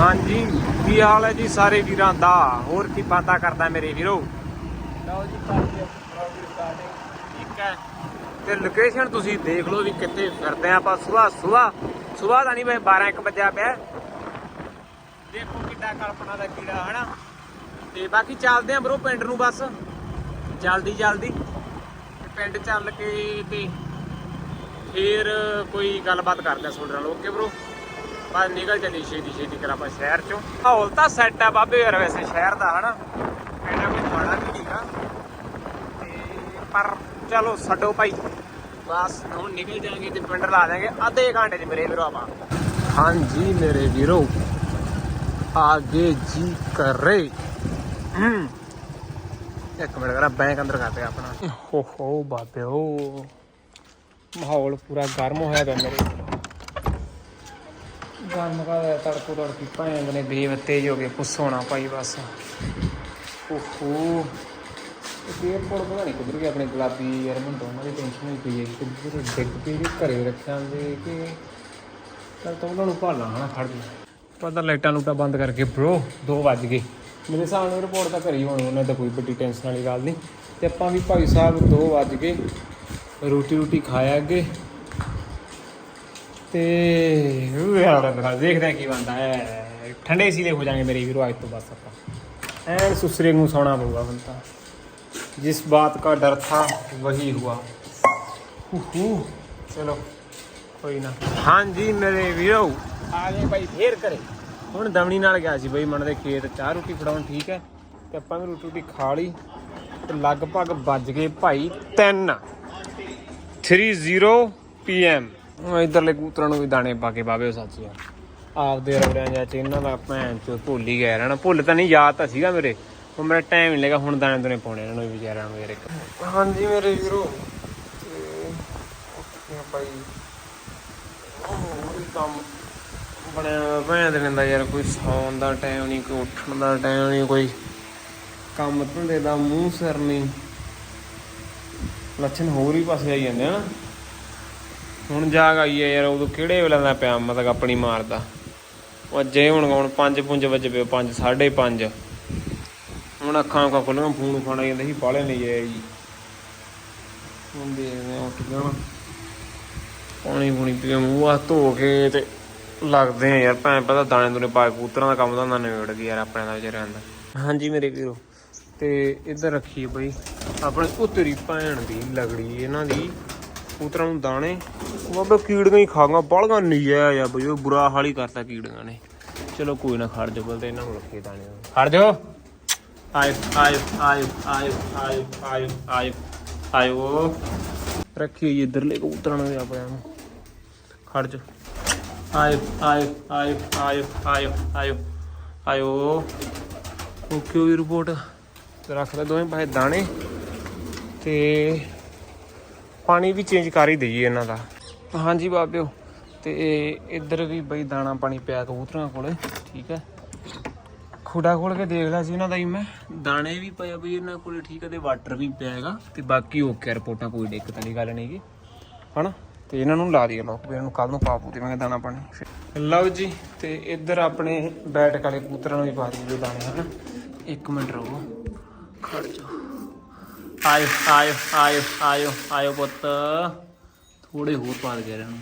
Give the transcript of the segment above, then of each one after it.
ਹਾਂਜੀ ਕੀ ਹਾਲ ਹੈ ਜੀ ਸਾਰੇ ਵੀਰਾਂ ਦਾ? ਹੋਰ ਕੀ ਬਾਤਾਂ ਕਰਦਾ ਮੇਰੇ ਵੀਰੋ? ਲਓ ਜੀ ਕਰਦੇ ਠੀਕ ਹੈ। ਤੇ ਲੋਕੇਸ਼ਨ ਤੁਸੀਂ ਦੇਖ ਲਓ ਵੀ ਕਿੱਥੇ ਫਿਰਦੇ ਆ ਆਪਾਂ। ਸਵੇਰ ਸਵੇਰ ਸਵੇਰ ਦਾ ਨਹੀਂ ਬਈ 12 1 ਵਜਿਆ ਪਿਆ। ਦੇਖੋ ਕਿੱਡਾ ਕਲਪਨਾ ਦਾ ਕੀੜਾ ਹਨਾ? ਤੇ ਬਾਕੀ ਚੱਲਦੇ ਆ ਬਰੋ ਪਿੰਡ ਨੂੰ ਬਸ। ਜਲਦੀ ਜਲਦੀ। ਪਿੰਡ ਚੱਲ ਕੇ ਤੇ ਫੇਰ ਕੋਈ ਗੱਲਬਾਤ ਕਰਦੇ ਆ ਤੁਹਾਡੇ ਨਾਲ। ਓਕੇ ਬ్రో ਬਸ ਨਿਕਲ ਚੱਲੀ ਛੇਤੀ ਛੇਤੀ ਕਰ ਆਪਾਂ ਸ਼ਹਿਰ ਚੋਂ। ਮਾਹੌਲ ਤਾਂ ਸੈੱਟ ਆ ਬਾਬੇ ਯਾਰ ਵੈਸੇ ਸ਼ਹਿਰ ਦਾ ਹਨਾ? ਐਡਾ ਕੋਈ ਮਾੜਾ ਵੀ ਨਹੀਂਗਾ ਤੇ ਪਰ ਚਲੋ ਛੱਡੋ ਭਾਈ। ਬਸ ਹੁਣ ਨਿਕਲ ਜਾਾਂਗੇ ਤੇ ਪਿੰਡ ਲਾ ਜਾਾਂਗੇ ਅੱਧੇ ਘੰਟੇ ਚ ਮੇਰੇ ਵੀਰੋ ਆਪਾਂ। ਹਾਂਜੀ ਮੇਰੇ ਵੀਰੋ ਆਗੇ ਜੀ ਕਰ। ਹਮ ਇੱਕ ਮਿੰਟ ਕਰਾ ਬੈਂਕ ਅੰਦਰ ਕਰਦੇ ਆਪਣਾ। ਹੋ ਹੋ ਬਾਬਿਓ। ਮਾਹੌਲ ਪੂਰਾ ਗਰਮ ਹੋਇਆ ਪਿਆ ਮੇਰੇ। ਗਰਮ ਕਾ ਤੜਕੋ ਤੜਕੀ ਭੈਣ ਨੇ ਬੇਵਤੇ ਜੋ ਕੇ ਪੁੱਸੋਣਾ ਭਾਈ ਬਸ। ਓਹੋ। ਇਹ ਏਅਰਪੋਰਟ ਪਤਾ ਨਹੀਂ ਕਿੱਧਰ ਗਿਆ, ਆਪਣੇ ਗੁਲਾਬੀ ਯਾਰ ਮੈਨੂੰ ਦੋਨਾਂ ਦੀ ਟੈਨਸ਼ਨ ਹੋਈ ਪਈ ਹੈ ਕਿ ਕਿੱਧਰ ਡਿੱਗ ਪਈ ਦੇ ਘਰੇ ਰੱਖਿਆ ਦੇ ਕਿ ਚੱਲ ਤਾਂ ਉਹਨਾਂ ਨੂੰ ਭਾਲਾਂ ਹਨਾ, ਖੜ ਜੀ। ਪਤਾ ਲਾਈਟਾਂ ਲੂਟਾਂ ਬੰਦ ਕਰਕੇ ਬ్రో 2 ਵੱਜ ਗਏ। ਮੇਰੇ ਹਿਸਾਬ ਨਾਲ ਰਿਪੋਰਟ ਤਾਂ ਘਰੇ ਹੀ ਹੋਣੀ, ਉਹਨਾਂ ਦਾ ਕੋਈ ਵੱਡੀ ਟੈਨਸ਼ਨ ਵਾਲੀ ਗੱਲ ਨਹੀਂ ਤੇ ਆਪਾਂ ਵੀ ਭਾਈ ਸਾਹਿਬ 2 ਵੱਜ ਗਏ, ਰੋਟੀ ਰੋਟੀ ਖਾਇਆ ਅੱਗੇ। ਤੇ ਦੇਖਦੇ ਆ ਕੀ ਬਣਦਾ ਹੈ। ਠੰਡੇ ਦੇ ਹੋ ਜਾਣਗੇ ਮੇਰੇ ਵੀਰੋ, ਅੱਜ ਤੋਂ ਬਸ ਆਪਾਂ। ਐਨ ਸੁਸਰੇ ਨੂੰ ਸੌਣਾ ਪਊਗਾ ਬੰਦਾ ਜਿਸ ਬਾਤ ਦਾ ਡਰ ਥਾ, ਵਹੀ ਹੁਆ। ਹੂ ਚਲੋ, ਕੋਈ ਨਾ। ਹਾਂਜੀ ਮੇਰੇ ਵੀਰੋ, ਆ ਗਏ ਭਾਈ ਫੇਰ ਕਰੇ ਹੁਣ ਦਮਣੀ ਨਾਲ ਗਿਆ ਸੀ ਬਈ, ਮਨ ਦੇ ਖੇਤ, ਚਾਹ ਰੋਟੀ ਫੜਾਉਣ, ਠੀਕ ਹੈ। ਤੇ ਆਪਾਂ ਵੀ ਰੋਟੀ ਰੋਟੀ ਖਾ ਲਈ। ਤੇ ਲਗਭਗ ਵੱਜ ਗਏ ਭਾਈ 3 30 ਪੀਐਮ ਇਧਰਲੇ ਕੂਤਰਾਂ ਨੂੰ ਵੀ ਦਾਣੇ ਪਾ ਕੇ ਬਾਵੇ ਸੱਚ ਯਾਰ। ਆਪਦੇ ਰਵੜਿਆਂ ਜਾਂ ਚ ਇਹਨਾਂ ਦਾ ਭੈਣ ਚੋ ਭੁੱਲ ਹੀ ਗਿਆ ਰਹਿਣਾ। ਭੁੱਲ ਤਾਂ ਨਹੀਂ, ਯਾਦ ਤਾਂ ਸੀਗਾ ਮੇਰੇ। ਉਹ ਮੇਰਾ ਟਾਈਮ ਨਹੀਂ ਲੱਗਾ, ਹੁਣ ਦਾਣੇ ਦੁਨੇ ਪਾਉਣੇ ਇਹਨਾਂ ਨੂੰ ਵਿਚਾਰਿਆਂ ਨੂੰ ਯਾਰ ਇੱਕ ਹਾਂਜੀ ਮੇਰੇ ਵੀਰੋ, ਤੇ ਭਾਈ ਉਹ ਕੰਮ ਬਣਿਆ ਭੈਣ ਦੇ ਦਾ ਯਾਰ ਕੋਈ ਸੌਣ ਦਾ ਟਾਈਮ ਨਹੀਂ ਕੋਈ ਉੱਠਣ ਦਾ ਟਾਈਮ ਨਹੀਂ ਕੋਈ ਕੰਮ ਧੰਦੇ ਦਾ ਮੂੰਹ ਸਿਰ ਨਹੀਂ ਲੱਛਣ ਹੋਰ ਹੀ ਪਾਸੇ ਆਈ ਜਾਂਦੇ ਹਨ ਹੁਣ ਜਾਗ ਆਈ ਹੈ ਯਾਰ, ਉਦੋਂ ਕਿਹੜੇ ਵੇਲੇ ਦਾ ਪਿਆ ਮਤਲਬ ਆਪਣੀ ਮਾਰਦਾ ਉਹ ਅੱਜੇ ਹੁਣ ਹੁਣ 5 ਵਜੇ ਪਿਓ 5 5:30 ਹੁਣ ਅੱਖਾਂ ਅੱਖਾਂ ਖੁੱਲੀਆਂ ਫੋਨ ਖਾਣਾ ਜਾਂਦਾ ਸੀ ਬਾਲੇ ਨਹੀਂ ਜਾਇਆ ਜੀ। ਹੁਣ ਦੇਖਦੇ ਹਾਂ ਉੱਠ ਜਾਣਾ ਪਾਣੀ ਪੂਣੀ ਪੀ ਮੂੰਹ ਹੱਥ ਧੋ ਕੇ ਤੇ ਲੱਗਦੇ ਆ ਯਾਰ, ਭੈਣ ਪਤਾ ਦਾਣੇ ਦੂਨੇ ਪਾ ਕੇ ਕਬੂਤਰਾਂ ਦਾ ਕੰਮ ਤਾਂ ਨਿਬੜ ਗਿਆ ਯਾਰ, ਆਪਣੇ ਦਾ ਵਿਚਾਰਿਆਂ ਦਾ। ਹਾਂਜੀ ਮੇਰੇ ਵੀਰੋ, ਤੇ ਇੱਧਰ ਰੱਖੀ ਬਈ, ਆਪਣੇ ਉਹ ਤੇਰੀ ਭੈਣ ਦੀ ਲਗੜੀ, ਇਹਨਾਂ ਦੀ। ਕਬੂਤਰਾਂ ਨੂੰ ਦਾਣੇ ਬਾਬੇ ਕੀੜੀਆਂ ਹੀ ਖਾ ਗਈਆਂ ਬਾਲਗਾ ਨਜਾਇਜ਼ ਆ ਬਈ ਉਹ ਬੁਰਾ ਹਾਲ ਹੀ ਕਰਤਾ ਕੀੜੀਆਂ ਨੇ ਚਲੋ ਕੋਈ ਨਾ ਖੜ ਜਾ ਬਲਦੇ ਇਹਨਾਂ ਨੂੰ ਰੱਖੇ ਦਾਣੇ ਖੜ ਜਾਓ ਆਇਓ ਆਇਓ ਆਇਓ ਆਇਓ ਆਇਓ ਆਇਓ ਆਇਓ ਆਇਓ ਰੱਖੀ ਹੋਈ ਇੱਧਰਲੇ ਕਬੂਤਰਾਂ ਨੂੰ ਆਪਣਿਆਂ ਨੂੰ ਖੜ ਜਾ ਆਇਓ ਆਇਓ ਆਇਓ ਆਇਓ ਆਇਓ ਆਇਓ ਆਇਓ ਓਕੇ ਵੀ ਰਿਪੋਰਟ ਰੱਖ ਲੈ ਦੋਵੇਂ ਪਾਸੇ ਦਾਣੇ ਤੇ ਪਾਣੀ ਵੀ ਚੇਂਜ ਕਰ ਹੀ ਦਈਏ ਇਹਨਾਂ ਦਾ। ਹਾਂਜੀ ਬਾਬਿਓ, ਤੇ ਇੱਧਰ ਵੀ ਬਈ ਦਾਣਾ ਪਾਣੀ ਪਿਆ ਕਬੂਤਰਾਂ ਕੋਲੇ, ਠੀਕ ਹੈ। ਖੁੱਡਾ ਖੋਲ ਕੇ ਦੇਖ ਲਿਆ ਸੀ ਇਹਨਾਂ ਦਾ ਹੀ ਮੈਂ। ਦਾਣੇ ਵੀ ਪਏ ਆ ਬਈ ਇਹਨਾਂ ਕੋਲੇ, ਠੀਕ ਹੈ, ਤੇ ਵਾਟਰ ਵੀ ਪਿਆ ਹੈਗਾ। ਤੇ ਬਾਕੀ ਓਕੇ ਰਿਪੋਰਟਾਂ ਕੋਈ ਦਿੱਕਤ ਵਾਲੀ ਗੱਲ ਨਹੀਂਗੀ ਹਨਾ? ਤੇ ਇਹਨਾਂ ਨੂੰ ਲਾ ਦਈਏ ਲੋਕ, ਵੀ ਇਹਨਾਂ ਨੂੰ ਕੱਲ ਨੂੰ ਪਾ ਪੂ ਦੇਵਾਂਗੇ ਦਾਣਾ ਪਾਣੀ। ਲਓ ਜੀ, ਤੇ ਇੱਧਰ ਆਪਣੇ ਬੈਠਕ ਵਾਲੇ ਕੂਤਰਾਂ ਨੂੰ ਵੀ ਪਾ ਦਈਏ ਦਾਣੇ, ਹਨਾ। ਇੱਕ ਮਿੰਟ ਰੁਕੋ। ਖੜ ਜਾਓ। ਆਇਓ ਆਇਓ ਆਇਓ ਆਇਓ ਆਇਓ ਪੁੱਤ। ਥੋੜੇ ਹੋਰ ਪਾ ਦੇ ਇਹਨਾਂ ਨੂੰ।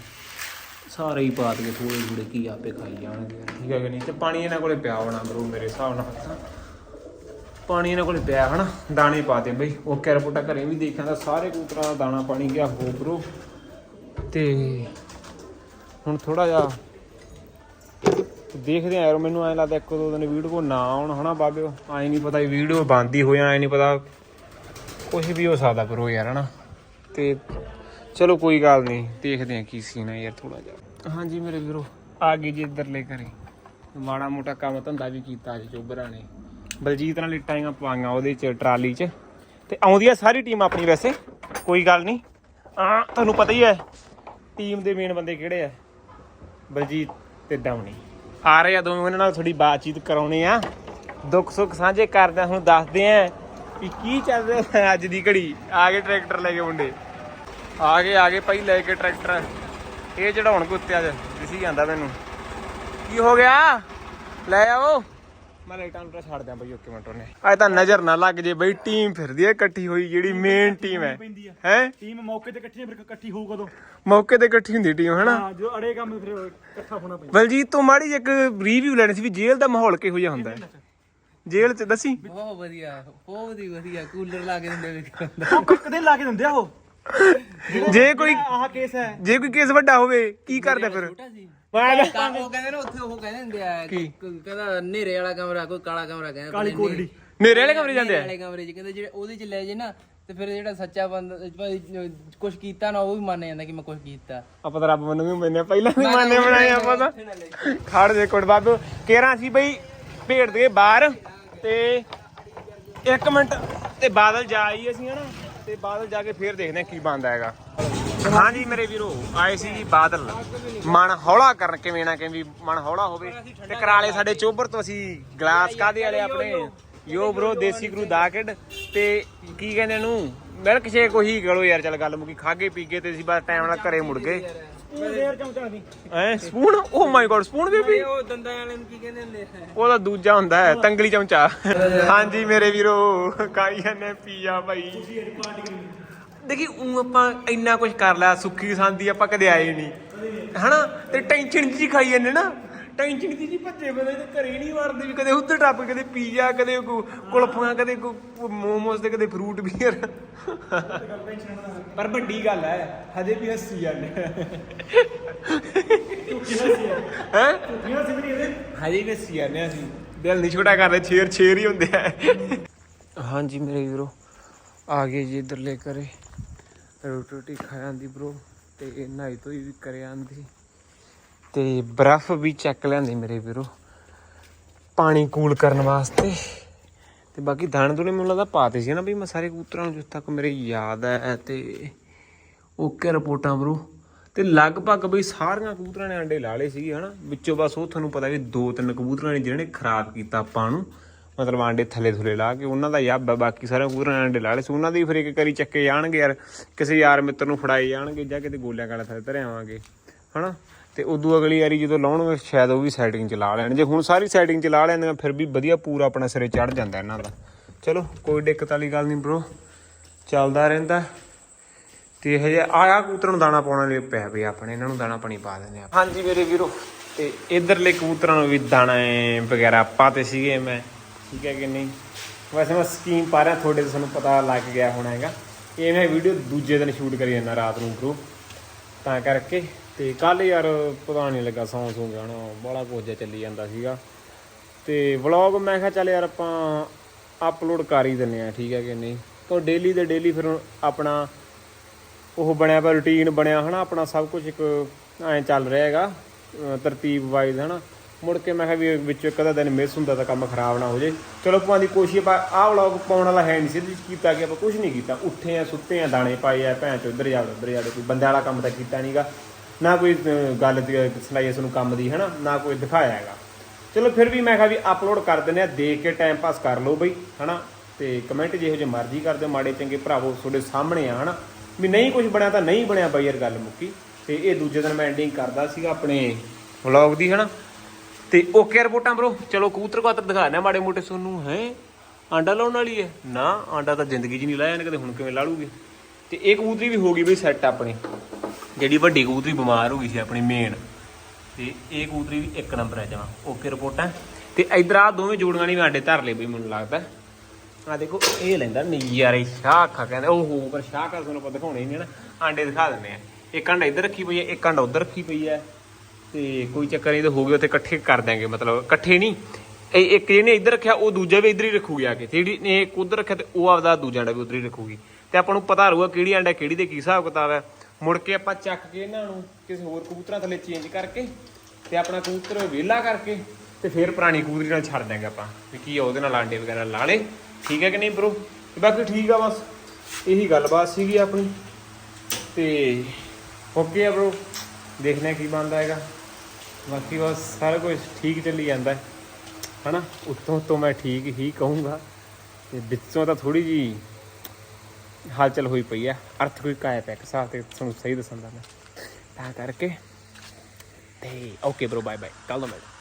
ਸਾਰੇ ਹੀ ਪਾ ਦੇ ਥੋੜੇ ਥੋੜੇ ਕੀ ਆਪੇ ਖਾਈ ਜਾਣਗੇ। ਠੀਕ ਹੈ ਕਿ ਨਹੀਂ? ਤੇ ਪਾਣੀ ਇਹਨਾਂ ਕੋਲੇ ਪਿਆ ਹੋਣਾ ਬਰੋ ਮੇਰੇ ਹਿਸਾਬ ਨਾਲ ਤਾਂ। ਪਾਣੀ ਇਹਨਾਂ ਕੋਲੇ ਪਿਆ ਹਨਾ, ਦਾਣੇ ਪਾ ਪਾਤੇ ਬਈ। ਉਹ ਕੈਰਪੋਟਾ ਘਰੇ ਵੀ ਦੇਖਿਆ ਤਾਂ ਸਾਰੇ ਕਬੂਤਰਾਂ ਦਾ ਦਾਣਾ ਪਾਣੀ ਗਿਆ ਹੋ ਬਰੋ ਤੇ ਹੁਣ ਥੋੜਾ ਜਿਹਾ ਦੇਖਦੇ ਆ ਯਾਰ, ਮੈਨੂੰ ਐਂ ਲੱਗਦਾ ਇੱਕ ਦੋ ਦਿਨ ਵੀਡੀਓ ਨਾ ਆਉਣ ਹਨਾ ਬਾਬਿਓ। ਐਂ ਨਹੀਂ ਪਤਾ ਵੀਡੀਓ ਬੰਦ ਹੀ ਹੋ ਜਾਣਾ ਐਂ ਨਹੀਂ ਪਤਾ ਕੁਝ ਵੀ ਹੋ ਸਕਦਾ ਬਰੋ ਯਾਰ, ਹਨਾ? ਤੇ ਚਲੋ ਕੋਈ ਗੱਲ ਨਹੀਂ, ਦੇਖਦੇ ਆ ਕੀ ਸੀਨ ਹੈ ਯਾਰ ਥੋੜਾ ਜਿਹਾ। ਹਾਂਜੀ ਮੇਰੇ ਵੀਰੋ, ਆ ਗਏ ਜੀ ਇੱਧਰਲੇ ਘਰੇ। ਮਾੜਾ ਮੋਟਾ ਕੰਮ ਧੰਦਾ ਵੀ ਕੀਤਾ ਅੱਜ ਚੋਬਰਾਂ ਨੇ। ਬਲਜੀਤ ਨਾਲ ਲਿਟਾਈਆਂ ਪਾਈਆਂ ਉਹਦੇ ਚ, ਟਰਾਲੀ ਚ। ਤੇ ਆਉਂਦੀ ਆ ਸਾਰੀ ਟੀਮ ਆਪਣੀ ਵੈਸੇ, ਕੋਈ ਗੱਲ ਨਹੀਂ। ਆ ਤੁਹਾਨੂੰ ਪਤਾ ਹੀ ਹੈ, ਟੀਮ ਦੇ ਮੇਨ ਬੰਦੇ ਕਿਹੜੇ ਆ? ਬਲਜੀਤ ਤੇ ਦਮਣੀ ਆ ਰਹੇ ਆ ਦੋਵੇਂ, ਉਹਨਾਂ ਨਾਲ ਥੋੜੀ ਬਾਤਚੀਤ ਕਰਾਉਣੇ ਆ। ਦੁੱਖ ਸੁੱਖ ਸਾਂਝੇ ਕਰਦੇ ਹੁਣ ਦੱਸਦੇ ਆ ਕਿ ਕੀ ਚੱਲ ਰਿਹਾ ਹੈ ਅੱਜ ਦੀ ਘੜੀ? ਆ ਗਏ ਟਰੈਕਟਰ ਲੈ ਕੇ ਮੁੰਡੇ। ਆ ਗਏ ਆ ਗਏ ਭਾਈ ਲੈ ਕੇ ਟਰੈਕਟਰ। ਇਹ ਚੜਾਉਣ ਕੋ ਉੱਤੇ ਅੱਜ ਦਿਸੀ ਜਾਂਦਾ ਮੈਨੂੰ। ਕੀ ਹੋ ਗਿਆ? ਲੈ ਆਓ। ਮੈਂ ਲਾਈਟਾਂ ਨੂੰ ਛੱਡ ਦਿਆਂ ਬਈ ਓਕੇ ਮਿੰਟ ਉਹਨੇ। ਅੱਜ ਤਾਂ ਨਜ਼ਰ ਨਾ ਲੱਗ ਜੇ ਬਈ ਟੀਮ ਫਿਰਦੀ ਹੈ ਇਕੱਠੀ ਹੋਈ ਜਿਹੜੀ ਮੇਨ ਟੀਮ ਹੈ। ਹੈ? ਟੀਮ ਮੌਕੇ ਤੇ ਇਕੱਠੀ ਫਿਰ ਇਕੱਠੀ ਹੋਊ ਕਦੋਂ? ਮੌਕੇ ਤੇ ਇਕੱਠੀ ਹੁੰਦੀ ਟੀਮ ਹਨਾ? ਹਾਂ ਜਦੋਂ ਅੜੇ ਕੰਮ ਫਿਰ ਇਕੱਠਾ ਹੋਣਾ ਪੈਂਦਾ। ਬਲਜੀਤ ਤੋਂ ਮਾੜੀ ਜਿਹੀ ਇੱਕ ਰਿਵਿਊ ਲੈਣੀ ਸੀ ਵੀ ਜੇਲ੍ਹ ਦਾ ਮਾਹੌਲ ਕਿਹੋ ਜਿਹਾ ਹੁੰਦਾ ਹੈ? ਜੇਲ੍ਹ 'ਚ ਦੱਸੀ? ਬਹੁਤ ਵਧੀਆ ਬਹੁਤ ਹੀ ਵਧੀਆ ਕੂਲਰ ਲਾ ਕੇ ਦਿੰਦੇ ਵੀ ਉਹ ਕਦੇ ਲਾ ਕੇ ਦਿੰਦੇ ਆ ਉਹ? ਜੇ ਕੋਈ ਆਹ ਕੇਸ ਹੈ। ਜੇ ਕੋਈ ਕੇਸ ਵੱਡਾ ਹੋਵੇ ਕੀ ਕਰਦਾ ਫਿਰ? ਛੋਟਾ ਸੀ। ਮੈਂ ਤਾਂ ਉਹ ਕਹਿੰਦੇ ਨੇ ਉੱਥੇ ਉਹ ਕਹਿੰਦੇ ਹੁੰਦੇ ਆ ਕ- ਕਹਿੰਦਾ ਹਨੇਰੇ ਵਾਲਾ ਕਮਰਾ ਕੋਈ ਕਾਲਾ ਕਮਰਾ ਕਹਿੰਦਾ ਕਾਲੀ ਕੋਠੜੀ। ਨੇਰੇ ਵਾਲੇ ਕਮਰੇ ਜਾਂਦੇ ਆ? ਵਾਲੇ ਕਮਰੇ 'ਚ ਕਹਿੰਦੇ ਜਿਹੜੇ ਉਹਦੇ 'ਚ ਲੈ ਜੇ ਨਾ ਤੇ ਫਿਰ ਜਿਹੜਾ ਸੱਚਾ ਬੰਦਾ ਕੁਝ ਕੀਤਾ ਨਾ ਉਹ ਵੀ ਮੰਨ ਜਾਂਦਾ ਕਿ ਮੈਂ ਕੁਝ ਕੀਤਾ। ਆਪਾਂ ਤਾਂ ਰੱਬ ਮੰਨੂ ਵੀ ਮੈਨੇ ਪਹਿਲਾਂ ਵੀ ਮਾਨੇ ਬਣਾਏ ਆਪਾਂ ਤਾਂ। ਖੜ ਦੇ ਕੋਟ ਬਾਬੂ ਕੇਰਾਂ ਸੀ ਬਈ ਭੇੜ ਦੇ ਬਾਹਰ। ਤੇ 1 ਮਿੰਟ ਤੇ ਬਾਦਲ ਜਾ ਆਈ ਅਸੀਂ ਹਨਾ, ਤੇ ਬਾਦਲ ਜਾ ਕੇ ਫੇਰ ਦੇਖਦੇ ਹਾਂ ਕੀ ਬਣਦਾ ਹੈਗਾ। ਹਾਂਜੀ ਮੇਰੇ ਵੀਰੋ, ਆਏ ਸੀ ਜੀ ਬਾਦਲ। ਮਨ ਹੌਲਾ ਕਰਨ ਕਿਵੇਂ ਨਾ ਕਿਵੇਂ ਮਨ ਹੌਲਾ ਹੋਵੇ ਤੇ ਕਰਾਲੇ ਸਾਡੇ ਚੋਬਰ ਤੋਂ ਅਸੀਂ ਗਲਾਸ ਕਾਦੇ ਵਾਲੇ ਆਪਣੇ? ਯੋ ਬ్రో ਦੇਸੀ ਗਰੂ ਦਾਕੜ। ਤੇ ਕੀ ਕਹਿੰਦੇ ਇਹਨੂੰ? ਮਿਲਕ ਸ਼ੇਕ ਉਹੀ ਗਲੋ ਯਾਰ, ਚੱਲ ਗੱਲ ਮੁਕੀ, ਖਾਗੇ ਪੀਗੇ ਤੇ ਅਸੀਂ ਬਸ ਟਾਈਮ ਨਾਲ ਘਰੇ ਮੁੜ ਗਏ। ਦੇਰ ਚਮਚਾ ਦੀ। A spoon? Oh my God spoon ਉਹ ਦੰਦਾਂ ਵਾਲੇ ਨੂੰ ਕੀ ਕਹਿੰਦੇ ਹੁੰਦੇ ਉਹਦਾ ਦੂਜਾ ਹੁੰਦਾ ਹੈ ਤੰਗਲੀ ਚਮਚਾ। ਹਾਂਜੀ ਮੇਰੇ ਵੀਰੋ ਕਾਈ ਜਾਂਦੇ ਪੀਆ ਭਾਈ ਦੇਖੀ ਉਹ ਆਪਾਂ ਇੰਨਾ ਕੁਝ ਕਰ ਲਿਆ ਸੁੱਖੀ ਸੰਦੀ ਆਪਾਂ ਕਦੇ ਆਏ ਨਹੀਂ। ਹਨਾ? ਤੇ ਟੈਨਸ਼ਨ ਜੀ ਖਾਈ ਜਾਂਦੇ ਨਾ। ਟੈਨਸ਼ਨ ਦੀ ਜੀ ਭੱਜੇ ਬੰਦੇ ਤੇ ਘਰੇ ਨਹੀਂ ਵੜਦੇ ਵੀ ਕਦੇ ਉੱਧਰ ਟੱਪ ਕਦੇ ਪੀਜ਼ਾ ਕਦੇ ਕੋ- ਕੁਲਫੀਆਂ ਕਦੇ ਮੋਮੋਸ ਤੇ ਕਦੇ ਫਰੂਟ ਬੀਅਰ ਪਰ ਵੱਡੀ ਗੱਲ ਹੈ ਹਜੇ ਵੀ ਹੱਸੀ ਜਾਂਦੇ। ਹੈ? ਹਜੇ ਵੀ ਹੱਸੀ ਜਾਂਦੇ ਹਾਂ ਅਸੀਂ। ਦਿਲ ਨਹੀਂ ਛੋਟਾ ਕਰਦੇ ਛੇਰ ਛੇਰ ਹੀ ਹੁੰਦੇ ਆ। ਹਾਂਜੀ ਮੇਰੇ ਵੀਰੋ ਆ ਗਏ ਜੀ ਇਧਰਲੇ ਕਰੇ ਰੋਟੀ ਰੋਟੀ ਖਾ ਆਂਦੀ ਬ్రో ਤੇ ਨਹਾਈ ਧੋਈ ਵੀ ਕਰੇ ਆਂਦੀ। ਤੇ ਬਰਫ਼ ਵੀ ਚੱਕ ਲਿਆਂਦੀ ਮੇਰੇ ਵੀਰੋ। ਪਾਣੀ ਕੂਲ ਕਰਨ ਵਾਸਤੇ। ਤੇ ਬਾਕੀ ਦਾਣੇ ਦੂਣੇ ਮੈਨੂੰ ਲੱਗਦਾ ਪਾਤੇ ਸੀ ਨਾ ਵੀ ਮੈਂ ਸਾਰੇ ਕਬੂਤਰਾਂ ਨੂੰ, ਜਿੱਥੇ ਤੱਕ ਮੇਰੇ ਯਾਦ ਹੈ ਤੇ ਓਕੇ ਰਿਪੋਰਟਾਂ ਬ్రో ਤੇ ਲਗਭਗ ਬਈ ਸਾਰੀਆਂ ਕਬੂਤਰਾਂ ਨੇ ਅੰਡੇ ਲਾ ਲਏ ਸੀਗੇ ਹਨਾ? ਵਿੱਚੋਂ ਬਸ ਉਹ ਤੁਹਾਨੂੰ ਪਤਾ ਵੀ ਦੋ ਤਿੰਨ ਕਬੂਤਰਾਂ ਨੇ ਜਿਹੜੇ ਨੇ ਖਰਾਬ ਕੀਤਾ ਆਪਾਂ ਨੂੰ। ਮਤਲਬ ਆਂਡੇ ਥੱਲੇ ਥੁਲੇ ਲਾ ਕੇ, ਉਹਨਾਂ ਦਾ ਯਾਬ ਬਾਕੀ ਸਾਰੇ ਕਬੂਤਰਾਂ ਨੇ ਅੰਡੇ ਲਾ ਲਏ ਸੀ। ਉਹਨਾਂ ਦੀ ਫਿਰ ਇੱਕ ਕਰੀ ਚੱਕੇ ਜਾਣਗੇ ਯਾਰ, ਕਿਸੇ ਯਾਰ ਮਿੱਤਰ ਨੂੰ ਫੜਾਏ ਜਾਣਗੇ ਜਾਂ ਕਿਤੇ ਗੋਲਿਆਂ ਕਾਲਾ ਥੱਲੇ ਧਰੇ ਆਵਾਂਗੇ, ਹਨਾ? ਤੇ ਉਦੋਂ ਅਗਲੀ ਵਾਰੀ ਜਦੋਂ ਲਾਉਣਗੇ, ਸ਼ਾਇਦ ਉਹ ਵੀ ਸੈਟਿੰਗ ਚ ਲਾ ਲੈਣ। ਜੇ ਹੁਣ ਸਾਰੀ ਸੈਟਿੰਗ ਚ ਲਾ ਲੈਂਦੇ ਫਿਰ ਵੀ ਵਧੀਆ ਪੂਰਾ ਆਪਣਾ ਸਿਰੇ ਚੜ ਜਾਂਦਾ ਇਹਨਾਂ ਦਾ। ਚਲੋ, ਕੋਈ ਦਿੱਕਤ ਵਾਲੀ ਗੱਲ ਨਹੀਂ ਬ్రో ਚੱਲਦਾ ਰਹਿੰਦਾ। ਤੇ ਹਜੇ ਆਇਆ ਕਬੂਤਰਾਂ ਨੂੰ ਦਾਣਾ ਪਾਉਣਾ ਲਈ ਪਿਆ ਪਿਆ ਆਪਣੇ, ਇਹਨਾਂ ਨੂੰ ਦਾਣਾ ਪਾਣੀ ਪਾ ਦਿੰਦੇ ਆ ਹਾਂਜੀ ਮੇਰੇ ਵੀਰੋ, ਤੇ ਇਧਰਲੇ ਕਬੂਤਰਾਂ ਨੂੰ ਵੀ ਦਾਣੇ ਵਗੈਰਾ ਪਾਤੇ ਸੀਗੇ ਮੈਂ। ਠੀਕ ਹੈ ਕਿ ਨਹੀਂ? ਵੈਸੇ ਮੈਂ ਸਕੀਮ ਪਾ ਰਿਹਾ, ਤੁਹਾਡੇ ਤੋਂ ਤੁਹਾਨੂੰ ਪਤਾ ਲੱਗ ਗਿਆ ਹੋਣਾ ਹੈਗਾ। ਇਹ ਮੈਂ ਵੀਡੀਓ ਦੂਜੇ ਦਿਨ ਸ਼ੂਟ ਕਰੀ ਜਾਂਦਾ ਰਾਤ ਨੂੰ ਬ్రో ਤਾਂ ਕਰਕੇ ਤੇ ਕੱਲ ਯਾਰ ਪਤਾ ਨਹੀਂ ਲੱਗਾ ਸੌਂ ਸੌਂ ਗਿਆ ਨਾ ਬੜਾ ਕੁਝ ਚੱਲੀ ਜਾਂਦਾ ਸੀਗਾ। ਤੇ ਵਲੌਗ ਮੈਂ ਕਿਹਾ ਚੱਲ ਯਾਰ ਆਪਾਂ ਅਪਲੋਡ ਕਰ ਹੀ ਦਿੰਨੇ ਆ ਠੀਕ ਹੈ ਕਿ ਨਹੀਂ? ਤਾਂ ਡੇਲੀ ਦੇ ਡੇਲੀ ਫਿਰ ਆਪਣਾ ਉਹ ਬਣਿਆ ਪਿਆ ਰੁਟੀਨ ਬਣਿਆ ਹਨਾ, ਆਪਣਾ ਸਭ ਕੁਝ ਇੱਕ ਐਂ ਚੱਲ ਰਿਹਾ ਹੈਗਾ ਤਰਤੀਬ ਵਾਈਜ਼ ਹਨਾ। ਮੁੜ ਕੇ ਮੈਂ ਕਿਹਾ ਵੀ ਵਿੱਚ ਇੱਕ ਅੱਧਾ ਦਿਨ ਮਿਸ ਹੁੰਦਾ ਤਾਂ ਕੰਮ ਖਰਾਬ ਨਾ ਹੋ ਜੇ ਚਲੋ ਆਪਾਂ ਦੀ ਕੋਸ਼ਿਸ਼, ਆਪਾਂ ਆਹ ਵਲੌਗ ਪਾਉਣ ਵਾਲਾ ਹੈ ਨਹੀਂ ਸੀ, ਇਹਦੇ ਕੀਤਾ ਕਿ ਆਪਾਂ ਕੁਝ ਨਹੀਂ ਕੀਤਾ। ਉੱਠੇ ਆ, ਸੁੱਤੇ ਆ, ਦਾਣੇ ਪਾਏ ਆ, ਭੈਣ 'ਚ ਇੱਧਰ ਜਾ, ਉੱਧਰ ਜਾ, ਕੋਈ ਬੰਦੇ ਵਾਲਾ ਕੰਮ ਤਾਂ ਕੀਤਾ ਨਹੀਂਗਾ ਨਾ ਕੋਈ ਗੱਲ ਦੀ ਸੁਣਾਈ ਤੁਹਾਨੂੰ ਕੰਮ ਦੀ, ਹਨਾ? ਨਾ ਕੋਈ ਦਿਖਾਇਆ ਹੈਗਾ। ਚਲੋ ਫਿਰ ਵੀ ਮੈਂ ਕਿਹਾ ਵੀ ਅਪਲੋਡ ਕਰ ਦਿੰਦੇ ਆ, ਦੇਖ ਕੇ ਟਾਈਮ ਪਾਸ ਕਰ ਲਓ ਬਈ, ਹਨਾ? ਤੇ ਕਮੈਂਟ ਜਿਹੋ ਜਿਹੇ ਮਰਜ਼ੀ ਕਰ ਦਿਓ, ਮਾੜੇ ਚੰਗੇ ਭਰਾਵੋ ਤੁਹਾਡੇ ਸਾਹਮਣੇ ਆ, ਹਨਾ? ਵੀ ਨਹੀਂ ਕੁਝ ਬਣਿਆ ਤਾਂ ਨਹੀਂ ਬਣਿਆ ਬਾਈ ਯਾਰ ਗੱਲ ਮੁੱਕੀ। ਤੇ ਇਹ ਦੂਜੇ ਦਿਨ ਮੈਂ ਐਂਡਿੰਗ ਕਰਦਾ ਸੀਗਾ ਆਪਣੇ ਵਲੌਗ ਦੀ, ਹਨਾ? ਤੇ ਓਕੇ ਰਿਪੋਰਟਾਂ ਬ్రో ਚਲੋ ਕਬੂਤਰ ਕਾਤਰ ਦਿਖਾਣੇ ਮਾੜੇ ਮੋਟੇ ਸੋਨੂੰ ਹੈ? ਆਂਡਾ ਲਾਉਣ ਵਾਲੀ ਹੈ? ਨਾ, ਆਂਡਾ ਤਾਂ ਜ਼ਿੰਦਗੀ 'ਚ ਨਹੀਂ ਲਾਇਆ, ਇਹਨੇ ਕਦੇ ਹੁਣ ਕਿਵੇਂ ਲਾ ਲੂਗੇ? ਤੇ ਇਹ ਕਬੂਤਰੀ ਵੀ ਹੋ ਗਈ ਬਈ ਸੈੱਟ ਆਪਣੇ। ਜਿਹੜੀ ਵੱਡੀ ਕਬੂਤਰੀ ਬਿਮਾਰ ਹੋ ਗਈ ਸੀ ਆਪਣੀ ਮੇਨ ਤੇ ਇਹ ਕਬੂਤਰੀ ਵੀ ਇੱਕ ਨੰਬਰ ਹੈ ਜਮਾ। ਓਕੇ ਰਿਪੋਰਟਾਂ ਤੇ ਇਧਰ ਆ ਦੋਵੇਂ ਜੋੜੀਆਂ ਨਹੀਂ ਆਂਡੇ ਧਰ ਲਏ ਬਈ, ਮੈਨੂੰ ਲੱਗਦਾ। ਆ ਦੇਖੋ, ਇਹ ਲੈਂਦਾ ਨਜ਼ਾਰੇ, ਸ਼ਾਖਾ ਕਹਿੰਦੇ। ਓਹੋ, ਪਰ ਸ਼ਾਖਾ ਤੁਹਾਨੂੰ ਆਪਾਂ ਦਿਖਾਉਣੇ ਨਹੀਂ ਨਾ। ਆਂਡੇ ਦਿਖਾ ਦਿੰਦੇ ਆ। ਇੱਕ ਆਂਡਾ ਇੱਧਰ ਰੱਖੀ ਪਈ ਹੈ, ਇੱਕ ਆਂਡਾ ਉੱਧਰ ਰੱਖੀ ਪਈ ਹੈ। ਤੇ ਕੋਈ ਚੱਕਰ ਨਹੀਂ, ਤੇ ਹੋ ਗਏ ਉੱਥੇ ਇਕੱਠੇ ਕਰ ਦਿਆਂਗੇ, ਮਤਲਬ ਇਕੱਠੇ ਨਹੀਂ। ਇਹ ਇੱਕ ਜਿਹਨੇ ਇੱਧਰ ਰੱਖਿਆ, ਉਹ ਦੂਜਾ ਵੀ ਇੱਧਰ ਹੀ ਰੱਖੂਗੀ ਆ ਕੇ। ਤੇ ਜਿਹੜੀ ਨੇ ਇੱਕ ਉੱਧਰ ਰੱਖਿਆ, ਤੇ ਉਹ ਆਪਦਾ ਦੂਜਾ ਆਂਡਾ ਵੀ ਉੱਧਰ ਹੀ ਰੱਖੂਗੀ। ਤੇ ਆਪਾਂ ਨੂੰ ਪਤਾ ਰਹੂਗਾ ਕਿਹੜੀ ਆਂਡਾ ਕਿਹੜੀ ਦੇ ਕੀ ਹਿਸਾਬ ਕਿਤਾਬ ਹੈ। ਮੁੜ ਕੇ ਆਪਾਂ ਚੱਕ ਕੇ ਇਹਨਾਂ ਨੂੰ ਕਿਸੇ ਹੋਰ ਕਬੂਤਰਾਂ ਥੱਲੇ ਚੇਂਜ ਕਰਕੇ ਤੇ ਆਪਣਾ ਕਬੂਤਰ ਵਿਹਲਾ ਕਰਕੇ ਤੇ ਫਿਰ ਪੁਰਾਣੀ ਕਬੂਤਰੀ ਨਾਲ ਛੱਡ ਦਾਂਗੇ ਆਪਾਂ ਵੀ ਕੀ ਆ, ਉਹਦੇ ਨਾਲ ਆਂਡੇ ਵਗੈਰਾ ਲਾ ਲੇ ਠੀਕ ਹੈ ਕਿ ਨਹੀਂ ਬ్రో ਤੇ ਬਾਕੀ ਠੀਕ ਆ ਬਸ। ਇਹੀ ਗੱਲਬਾਤ ਸੀਗੀ ਆਪਣੀ। ਤੇ ਓਕੇ ਆ ਬ్రో ਦੇਖਦੇ ਹਾਂ ਕੀ ਬਣਦਾ ਹੈਗਾ। ਬਾਕੀ ਬਸ ਸਾਰਾ ਕੁਝ ਠੀਕ ਚੱਲੀ ਜਾਂਦਾ ਹੈ। ਹਨਾ? ਉੱਤੋਂ ਤੋਂ ਮੈਂ ਠੀਕ ਹੀ ਕਹੂੰਗਾ। ਤੇ ਵਿੱਚੋਂ ਤਾਂ ਥੋੜੀ ਜੀ ਹਲਚਲ ਹੋਈ ਪਈ ਆ। ਅਰਥ ਕੋਈ ਕਾਇਆ ਪਿਆ ਹਿਸਾਬ ਤੇ ਤੁਹਾਨੂੰ ਸਹੀ ਦੱਸਣ ਦਾ ਮੈਂ। ਤਾਂ ਕਰਕੇ ਤੇ ਓਕੇ ਬ్రో ਬਾਏ ਬਾਏ ਕੱਲ ਨੂੰ ਮਿਲਦੇ।